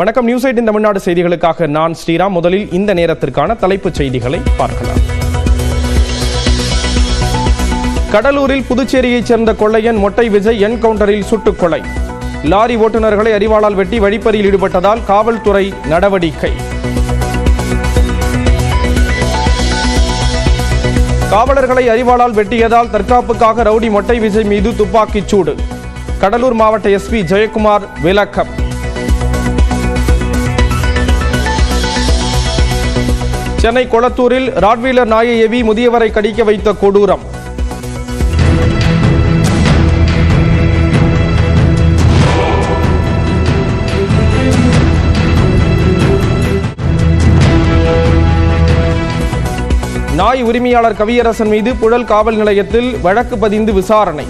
வணக்கம். News eighteen Tamil Nadu செய்திகளுக்காக நான் ஸ்ரீராம். முதலில் இந்த நேரத்திற்கான தலைப்புச் செய்திகளை பார்க்கலாம். கடலூரில் புதுச்சேரியைச் சேர்ந்த கொள்ளையன் மொட்டை விஜய் என்கவுண்டரில் சுட்டுக் கொலை. லாரி ஓட்டுநர்களை அறிவாளால் வெட்டி வழிப்பறியில் ஈடுபட்டதால் காவல்துறை நடவடிக்கை. காவலர்களை அறிவாளால் வெட்டியதால் தற்காப்புக்காக ரவுடி மொட்டை விஜய் மீது துப்பாக்கிச் சூடு. கடலூர் மாவட்ட எஸ்பி ஜெயக்குமார் விளக்கம். சென்னை கொளத்தூரில் ராட்வீலர் நாயை எவி முதியவரை கடிக்க வைத்த கொடூரம். நாய் உரிமையாளர் கவியரசன் மீது புழல் காவல் நிலையத்தில் வழக்கு பதிந்து விசாரணை.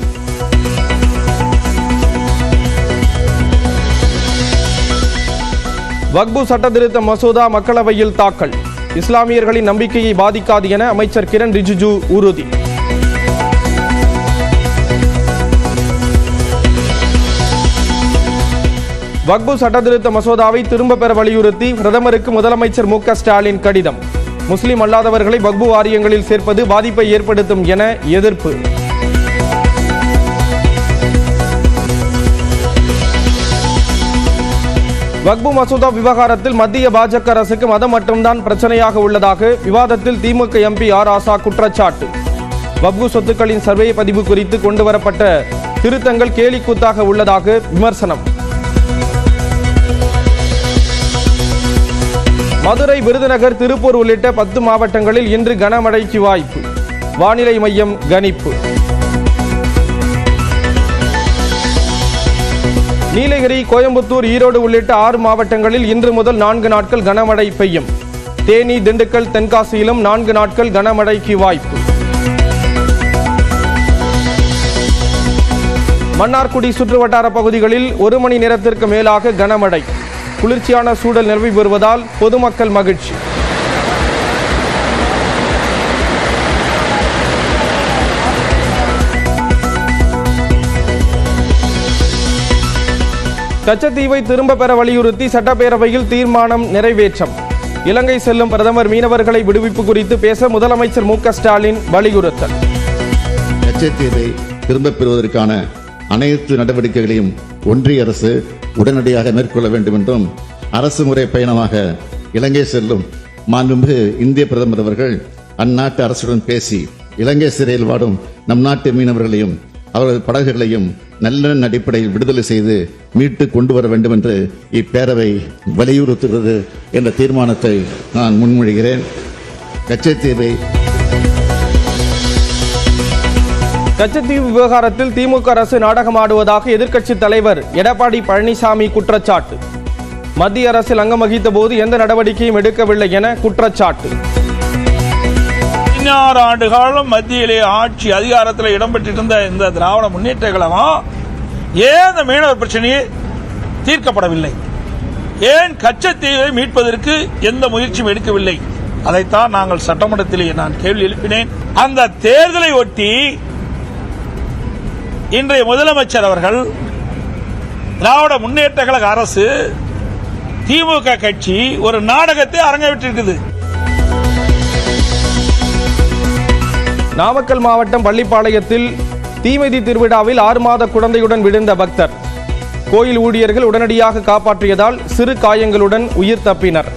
வக்பு சட்டத்திருத்த மசோதா மக்களவையில் தாக்கல். இஸ்லாமியர்களின் நம்பிக்கையை பாதிக்காது என அமைச்சர் கிரண் ரிஜிஜு உறுதி. வக்பு சட்டத்திருத்த மசோதாவை திரும்ப பெற வலியுறுத்தி பிரதமருக்கு முதலமைச்சர் மு ஸ்டாலின் கடிதம். முஸ்லிம் அல்லாதவர்களை வக்பு வாரியங்களில் சேர்ப்பது பாதிப்பை ஏற்படுத்தும் என எதிர்ப்பு. வக்பு மசோதா விவகாரத்தில் மத்திய பாஜக அரசுக்கு மதம் மட்டும்தான் பிரச்சனையாக உள்ளதாக விவாதத்தில் திமுக எம்பி ஆர் ஆசா குற்றச்சாட்டு. வக்பு சொத்துக்களின் சர்வே பதிவு குறித்து கொண்டுவரப்பட்ட திருத்தங்கள் கேலிக்கூத்தாக உள்ளதாக விமர்சனம். மதுரை விருதுநகர் திருப்பூர் உள்ளிட்ட பத்து மாவட்டங்களில் இன்று கனமழைக்கு வாய்ப்பு. வானிலை மையம் கணிப்பு. நீலகிரி கோயம்புத்தூர் ஈரோடு உள்ளிட்ட ஆறு மாவட்டங்களில் இன்று முதல் நான்கு நாட்கள் கனமழை பெய்யும். தேனி திண்டுக்கல் தென்காசியிலும் நான்கு நாட்கள் கனமழைக்கு வாய்ப்பு. மன்னார்குடி சுற்றுவட்டார பகுதிகளில் ஒரு மணி நேரத்திற்கு மேலாக கனமழை. குளிர்ச்சியான சூழல் நிலவி வருவதால் பொதுமக்கள் மகிழ்ச்சி. கச்சத்தீவை திரும்ப பெற வலியுறுத்தி சட்டப்பேரவையில் தீர்மானம் நிறைவேற்றம். இலங்கை செல்லும் பிரதமர் மீனவர்களை விடுவிப்பு குறித்து பேச முதலமைச்சர் மு ஸ்டாலின் வலியுறுத்தல். கச்சத்தீவை திரும்பப் பெறுவதற்கான அனைத்து நடவடிக்கைகளையும் ஒன்றிய அரசு உடனடியாக மேற்கொள்ள வேண்டும் என்றும் அரசு முறை பயணமாக இலங்கை செல்லும் மாண்புமிகு இந்திய பிரதமர் அவர்கள் அந்நாட்டு அரசுடன் பேசி இலங்கை சிறையில் வாடும் நம் நாட்டு மீனவர்களையும் அவரது படகுகளையும் நல்ல அடிப்படையில் விடுதலை செய்து மீட்டு கொண்டு வர வேண்டும் என்று இப்பேரவை வலியுறுத்துகிறது என்ற தீர்மானத்தை நான் முன்மொழிகிறேன். கச்சத்தீவை கச்சத்தீவு விவகாரத்தில் திமுக அரசு நாடகமாடுவதாக எதிர்க்கட்சித் தலைவர் எடப்பாடி பழனிசாமி குற்றச்சாட்டு. மத்திய அரசில் அங்கம் வகித்த போது எந்த நடவடிக்கையும் எடுக்கவில்லை என குற்றச்சாட்டு. பதினாறு ஆண்டு காலம் மத்தியிலே ஆட்சி அதிகாரத்தில் இடம்பெற்றிருந்த இந்த திராவிட முன்னேற்ற கழகம் ஏன் இந்த மீனவர் பிரச்சனையை தீர்க்கப்படவில்லை? ஏன் கச்சத்தீவை மீட்பதற்கு எந்த முயற்சியும் எடுக்கவில்லை? அதைத்தான் நாங்கள் சட்டமன்றத்திலே நான் கேள்வி எழுப்பினேன். அந்த தேர்தலை ஒட்டி இன்றைய முதலமைச்சர் அவர்கள் திராவிட முன்னேற்ற கழக அரசு திமுக கட்சி ஒரு நாடகத்தை அரங்கவிட்டிருக்குது நாமக்கல் மாவட்டம் பள்ளிப்பாளையத்தில் தீமிதி திருவிழாவில் ஆறு மாத குழந்தையுடன் விழுந்த பக்தர். கோயில் ஊழியர்கள் உடனடியாக காப்பாற்றியதால் சிறு காயங்களுடன் உயிர் தப்பினர்.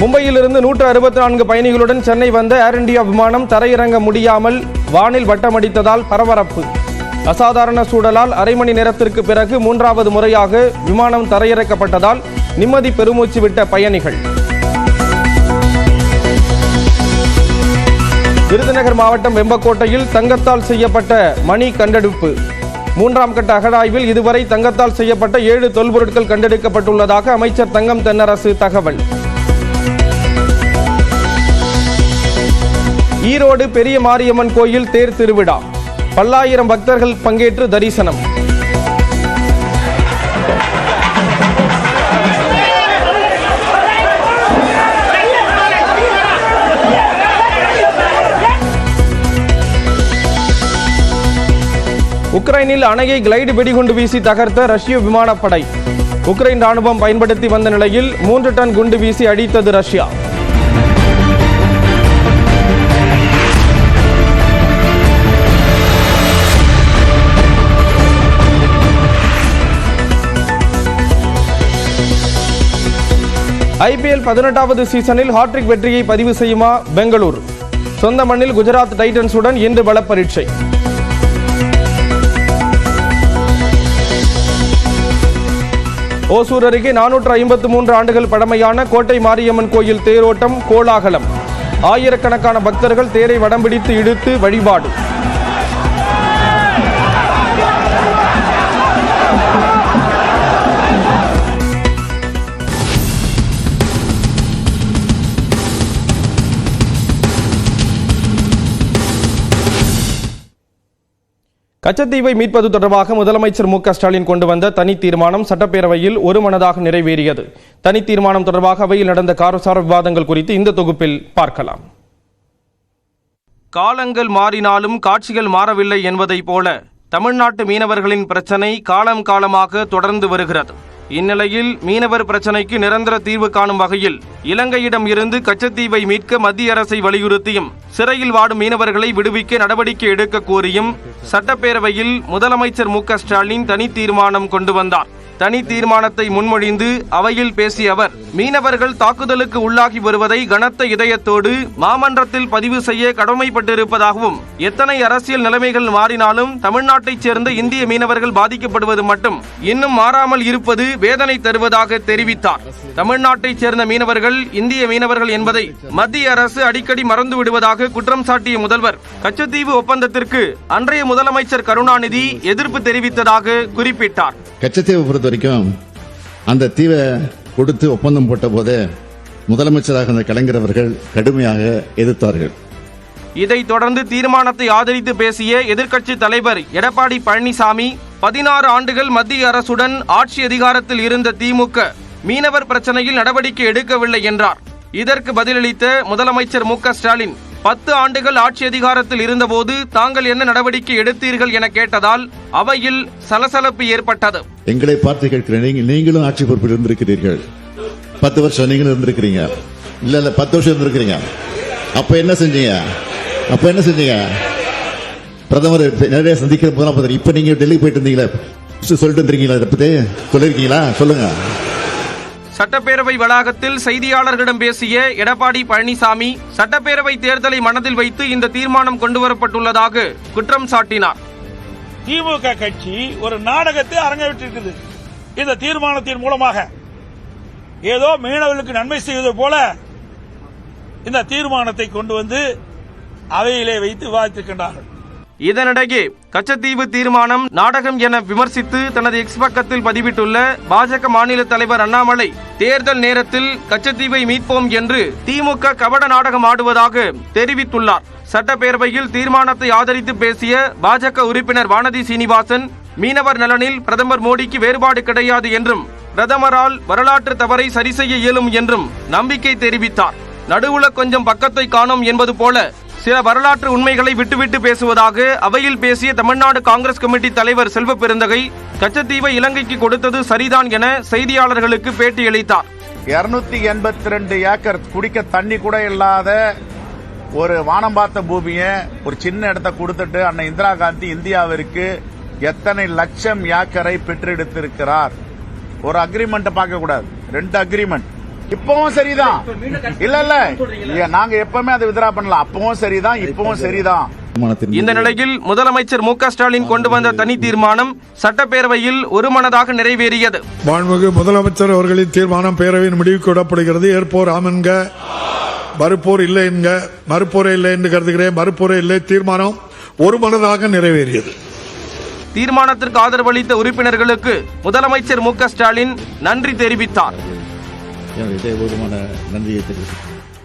மும்பையிலிருந்து நூற்று அறுபத்தி நான்கு பயணிகளுடன் சென்னை வந்த ஏர் இண்டியா விமானம் தரையிறங்க முடியாமல் வானில் வட்டமடித்ததால் பரபரப்பு. அசாதாரண சூழலால் அரை மணி நேரத்திற்கு பிறகு மூன்றாவது முறையாக விமானம் தரையிறக்கப்பட்டதால் நிம்மதி பெருமூச்சு விட்ட பயணிகள். விருதுநகர் மாவட்டம் வெம்பக்கோட்டையில் தங்கத்தால் செய்யப்பட்ட மணி கண்டெடுப்பு. மூன்றாம் கட்ட அகழாய்வில் இதுவரை தங்கத்தால் செய்யப்பட்ட ஏழு தொல்பொருட்கள் கண்டெடுக்கப்பட்டுள்ளதாக அமைச்சர் தங்கம் தென்னரசு தகவல். ஈரோடு பெரிய மாரியம்மன் கோயில் தேர் திருவிழா. பல்லாயிரம் பக்தர்கள் பங்கேற்று தரிசனம். உக்ரைனில் அணையை கிளைடு வெடிகுண்டு வீசி தகர்த்த ரஷ்ய விமானப்படை. உக்ரைன் ராணுவம் பயன்படுத்தி வந்த நிலையில் மூன்று டன் குண்டு வீசி அடித்தது ரஷ்யா. ஐபிஎல் பதினெட்டாவது சீசனில் ஹாட்ரிக் வெற்றியை பதிவு செய்யுமா பெங்களூர்? சொந்த மண்ணில் குஜராத் டைட்டன்ஸுடன் இன்று பல பரீட்சை ஓசூர் அருகே நானூற்று ஐம்பத்து மூன்று ஆண்டுகள் பழமையான கோட்டை மாரியம்மன் கோயில் தேரோட்டம் கோலாகலம். ஆயிரக்கணக்கான பக்தர்கள் தேரை வடம்பிடித்து இழுத்து வழிபாடு. கச்சத்தீவை மீட்பது தொடர்பாக முதலமைச்சர் மு ஸ்டாலின் கொண்டு வந்த தனி தீர்மானம் சட்டப்பேரவையில் ஒருமனதாக நிறைவேறியது. தனி தீர்மானம் தொடர்பாக அவையில் நடந்த காரசார விவாதங்கள் குறித்து இந்த தொகுப்பில் பார்க்கலாம். காலங்கள் மாறினாலும் காட்சிகள் மாறவில்லை என்பதைப் போல தமிழ்நாட்டு மீனவர்களின் பிரச்சனை காலம் காலமாக தொடர்ந்து வருகிறது. இந்நிலையில் மீனவர் பிரச்சனைக்கு நிரந்தர தீர்வு காணும் வகையில் இலங்கையிடம் இருந்து கச்சத்தீவை மீட்க மத்திய அரசை வலியுறுத்தியும் சிறையில் வாடும் மீனவர்களை விடுவிக்க நடவடிக்கை எடுக்க கோரியும் சட்டப்பேரவையில் முதலமைச்சர் மு ஸ்டாலின் தனி தீர்மானம் கொண்டு வந்தார். தனி தீர்மானத்தை முன்மொழிந்து அவையில் பேசிய அவர் மீனவர்கள் தாக்குதலுக்கு உள்ளாகி வருவதை கனத்த இதயத்தோடு மாமன்றத்தில் பதிவு செய்ய கடமைப்பட்டிருப்பதாகவும் எத்தனை அரசியல் நிலைமைகள் மாறினாலும் தமிழ்நாட்டைச் சேர்ந்த இந்திய மீனவர்கள் பாதிக்கப்படுவது மட்டும் இன்னும் மாறாமல் இருப்பது வேதனை தருவதாக தெரிவித்தார். தமிழ்நாட்டைச் சேர்ந்த மீனவர்கள் இந்திய மீனவர்கள் என்பதை மத்திய அரசு அடிக்கடி மறந்து விடுவதாக குற்றம் சாட்டிய முதல்வர். கச்சத்தீவு ஒப்பந்தத்திற்கு அன்றைய முதலமைச்சர் கருணாநிதி எதிர்ப்பு தெரிவித்ததாக குறிப்பிட்டார். கச்சத்தீவை பொறுத்த வரைக்கும் அந்த தீவை கொடுத்து ஒப்பந்தம் போட்ட போது முதலமைச்சராக இருந்த கலைஞர் அவர்கள் கடுமையாக எதிர்த்தார்கள். இதைத் தொடர்ந்து தீர்மானத்தை ஆதரித்து பேசிய எதிர்க்கட்சி தலைவர் எடப்பாடி பழனிசாமி பதினாறு ஆண்டுகள் மத்திய அரசுடன் ஆட்சி அதிகாரத்தில் இருந்த திமுக மீனவர் பிரச்சனையில் நடவடிக்கை எடுக்கவில்லை என்றார். இதற்கு பதிலளித்த முதலமைச்சர் மு ஸ்டாலின் பத்து ஆண்டுகள் ஆட்சி அதிகாரத்தில் இருந்தபோது தாங்கள் என்ன நடவடிக்கை எடுத்தீர்கள் என கேட்டதால் அவையில் சலசலப்பு ஏற்பட்டது. எங்களை பார்த்து கேட்கிறேன். நீங்களும் ஆட்சி பொறுப்பில் இருந்திருக்கிறீர்கள். பத்து வருஷம் நீங்களும் இருந்திருக்கிறீங்க. இல்ல இல்ல பத்து வருஷம் இருந்திருக்கிறீங்க. அப்ப என்ன செஞ்சீங்க? அப்ப என்ன செஞ்சீங்க? பிரதமர் நிறைய சந்திக்கிற போதெல்லாம் இப்ப நீங்க டெல்லி போயிட்டு இருந்தீங்களே சொல்லிட்டு இருந்தீங்களா இதை பத்தி? சொல்லிருக்கீங்களா? சொல்லுங்க. சட்டப்பேரவை வளாகத்தில் செய்தியாளர்களிடம் பேசிய எடப்பாடி பழனிசாமி சட்டப்பேரவை தேர்தலை மனதில் வைத்து இந்த தீர்மானம் கொண்டுவரப்பட்டுள்ளதாக குற்றம் சாட்டினார். திமுக கட்சி ஒரு நாடகத்தை அரங்கேற்றிருக்குது. இந்த தீர்மானத்தின் மூலமாக ஏதோ மீனவர்களுக்கு நன்மை செய்வது போல இந்த தீர்மானத்தை கொண்டு வந்து அவையிலே வைத்து விவாதித்திருக்கின்றார்கள். இதனிடையே கச்சத்தீவு தீர்மானம் நாடகம் என விமர்சித்து தனது எக்ஸ் பக்கத்தில் பதிவிட்டுள்ள பாஜக மாநில தலைவர் அண்ணாமலை தேர்தல் நேரத்தில் கச்சத்தீவை மீட்போம் என்று திமுக கபட நாடகம் ஆடுவதாக தெரிவித்துள்ளார். சட்டப்பேரவையில் தீர்மானத்தை ஆதரித்து பேசிய பாஜக உறுப்பினர் வானதி சீனிவாசன் மீனவர் நலனில் பிரதமர் மோடிக்கு வேறுபாடு கிடையாது என்றும் பிரதமரால் வரலாற்று தவறை சரி செய்ய இயலும் என்றும் நம்பிக்கை தெரிவித்தார். நடுவுல கொஞ்சம் பக்கத்தை காணோம் என்பது போல சில வரலாற்று உண்மைகளை விட்டுவிட்டு பேசுவதாக அவையில் பேசிய தமிழ்நாடு காங்கிரஸ் கமிட்டி தலைவர் செல்வ பெருந்தகை கச்சத்தீவை இலங்கைக்கு கொடுத்தது சரிதான் என செய்தியாளர்களுக்கு பேட்டியளித்தார் இருநூத்தி எண்பத்தி ரெண்டு ஏக்கர் குடிக்க தண்ணி கூட இல்லாத ஒரு வானம் பார்த்த பூமியை ஒரு சின்ன இடத்த கொடுத்துட்டு அன்னை இந்திரா காந்தி இந்தியாவிற்கு எத்தனை லட்சம் ஏக்கரை பெற்றெடுத்திருக்கிறார்? ஒரு அக்ரிமெண்ட் பார்க்க கூடாது ரெண்டு அக்ரிமெண்ட் இப்பவும் சரிதான். இல்ல இல்ல இல்ல, நாங்க எப்பவுமே அதை வித்ரா பண்ணலாம். அப்பவும் சரிதான் இப்பவும் சரிதான். இந்த நிலையில் முதலமைச்சர் மு ஸ்டாலின் கொண்டு வந்த தனி தீர்மானம் சட்டப்பேரவையில் ஒருமனதாக நிறைவேறியது. மாண்புமிகு முதலமைச்சர் அவர்களின் தீர்மானம் பேரவையின் முடிவுக்கு விடப்படுகிறது. ஏற்போர் ஆமென்க மறுப்போர் இல்லை என்க மறுப்போரே இல்லை என்று கருதுகிறேன். மறுப்போரே இல்லை தீர்மானம் ஒருமனதாக நிறைவேறியது. தீர்மானத்திற்கு ஆதரவளித்த உறுப்பினர்களுக்கு முதலமைச்சர் மு க ஸ்டாலின் நன்றி தெரிவித்தார். இதயபூர்வமான நன்றியை தெரிவித்துக்